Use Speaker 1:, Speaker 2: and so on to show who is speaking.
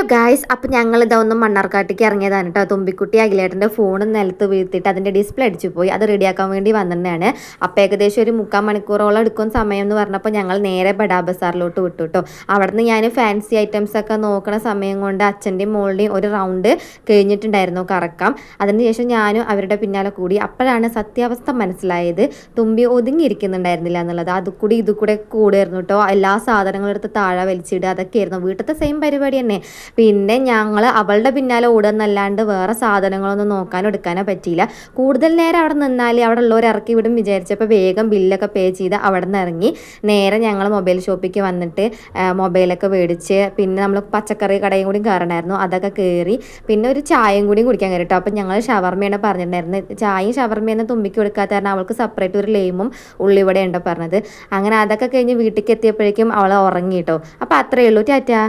Speaker 1: Hello guys അപ്പം ഞങ്ങൾ ഇതൊന്നും മണ്ണാർക്കാട്ടേക്ക് ഇറങ്ങിയതാണ് കേട്ടോ. തുമ്പിക്കുട്ടി അഖിലേട്ടന്റെ ഫോൺ നിലത്ത് വീഴ്ത്തിയിട്ട് അതിന്റെ ഡിസ്പ്ലേ അടിച്ചു പോയി. അത് റെഡിയാക്കാൻ വേണ്ടി വന്നിട്ടാണ് അപ്പോൾ ഏകദേശം ഒരു മുക്കാൽ മണിക്കൂറോളം എടുക്കും സമയം എന്ന് പറഞ്ഞപ്പോൾ ഞങ്ങൾ നേരെ ബഡാ ബസാറിലോട്ട് വിട്ടു കേട്ടോ. അവിടെ നിന്ന് ഞാൻ ഫാൻസി ഐറ്റംസ് ഒക്കെ നോക്കണ സമയം കൊണ്ട് അച്ഛന്റെയും മോളുടെയും ഒരു റൗണ്ട് കഴിഞ്ഞിട്ടുണ്ടായിരുന്നു കറക്കാം. അതിനുശേഷം ഞാനും അവരുടെ പിന്നാലെ കൂടി. അപ്പോഴാണ് സത്യാവസ്ഥ മനസ്സിലായത്. തുമ്പി ഒതുങ്ങിയിരിക്കുന്നുണ്ടായിരുന്നില്ല എന്നുള്ളത്. അത് കൂടി ഇത് കൂടെ കൂടുമായിരുന്നു കേട്ടോ. എല്ലാ സാധനങ്ങളും എടുത്ത് താഴെ വലിച്ചിടുക അതൊക്കെയായിരുന്നു. വീട്ടിലത്തെ സെയിം പരിപാടി തന്നെ. പിന്നെ ഞങ്ങൾ അവളുടെ പിന്നാലെ ഓടുന്നല്ലാണ്ട് വേറെ സാധനങ്ങളൊന്നും നോക്കാനോ എടുക്കാനോ പറ്റിയില്ല. കൂടുതൽ നേരം അവിടെ നിന്നാൽ അവിടെ ഉള്ളവർ ഇറക്കി വിടും വിചാരിച്ചപ്പോൾ വേഗം ബില്ലൊക്കെ പേ ചെയ്ത് അവിടെ നിന്ന് ഇറങ്ങി. നേരെ ഞങ്ങൾ മൊബൈൽ ഷോപ്പിലേക്ക് വന്നിട്ട് മൊബൈലൊക്കെ മേടിച്ച് പിന്നെ നമ്മൾ പച്ചക്കറി കടയും കൂടി കയറണമായിരുന്നു അതൊക്കെ കയറി പിന്നെ ഒരു ചായയും കൂടി കുടിക്കാൻ കയറിട്ടോ. അപ്പം ഞങ്ങൾ ഷവർമ്മയാണ് പറഞ്ഞിട്ടുണ്ടായിരുന്നത്. ചായയും ഷവർമ്മയെന്ന് തുമ്പിക്ക് കൊടുക്കാത്ത കാരണം അവൾക്ക് സെപ്പറേറ്റ് ഒരു ലെയിമും ഉള്ളിവിടെ ഉണ്ടോ പറഞ്ഞത്. അങ്ങനെ അതൊക്കെ കഴിഞ്ഞ് വീട്ടിലേക്ക് എത്തിയപ്പോഴേക്കും അവൾ ഉറങ്ങി കേട്ടോ അപ്പോൾ അത്രയേ ഉള്ളൂ. ടാറ്റാ.